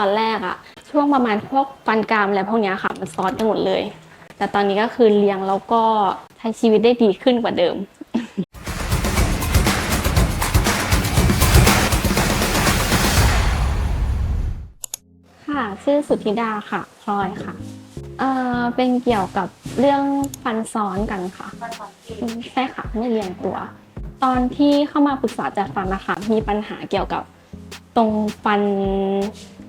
ตอนแรกอะช่วงประมาณพวกฟันกรามอะไรพวกเนี้ยค่ะ มันซ้อนกันหมดเลย แต่ตอนนี้ก็คือเลี้ยงแล้วก็ใช้ชีวิตได้ดีขึ้นกว่าเดิม ค่ะชื่อสุธิดาค่ะพลอยค่ะเอ่อเป็นเกี่ยวกับเรื่องฟันซ้อนกันค่ะอืมใช่ค่ะไม่เรียงตัว ตอนที่เข้ามาปรึกษาจัดฟันนะคะมีปัญหาเกี่ยวกับตรงฟัน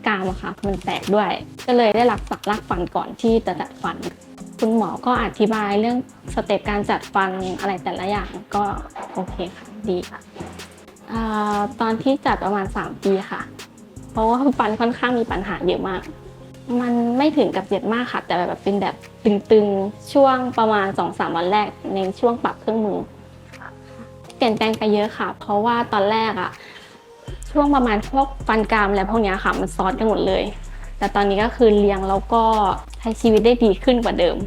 กรามอะค่ะมันแตกด้วย ก็เลยได้รักษาลากฟันก่อนที่จะจัดฟัน คุณหมอก็อธิบายเรื่องสเต็ปการจัดฟันอะไรแต่ละอย่างก็โอเคค่ะดีค่ะตอนที่จัดประมาณ 3 ปีค่ะ เพราะว่าฟันค่อนข้างมีปัญหาเยอะมาก มันไม่ถึงกับเจ็บมากค่ะ แต่แบบเป็นแบบตึงๆช่วงประมาณ 2-3 วันแรกในช่วงปรับเครื่องมือเปลี่ยนแปลงไปเยอะค่ะ เพราะว่าตอนแรกอะ ช่วงประมาณพวกฟันกรามอะไรพวกเนี้ยค่ะมันซ้อนกันหมดเลย แต่ตอนนี้ก็คือเลี้ยงแล้วก็ใช้ชีวิตได้ดีขึ้นกว่าเดิม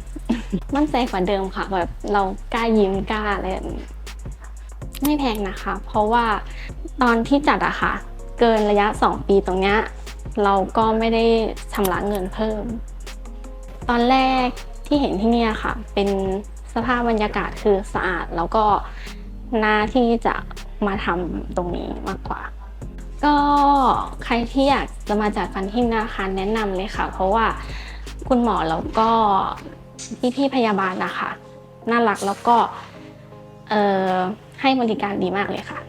มั่นใจกว่าเดิมค่ะแบบเรากล้ายิ้มกล้าอะไรแบบนี้ไม่แพงนะคะ เพราะว่าตอนที่จัดอะค่ะ เกินระยะ 2 ปีตรงเนี้ยเราก็ไม่ได้ชำระเงินเพิ่ม ตอนแรกที่เห็นที่เนี่ยค่ะ เป็นสภาพบรรยากาศคือสะอาด แล้วก็น่าที่จะมาทำตรงนี้มากกว่า ก็ใครที่อยากจะมาจัดฟันที่นี่นะคะแนะนำเลยค่ะ เพราะว่าคุณหมอแล้วก็พี่ๆพยาบาลนะคะ น่ารักแล้วก็ให้บริการดีมากเลยค่ะ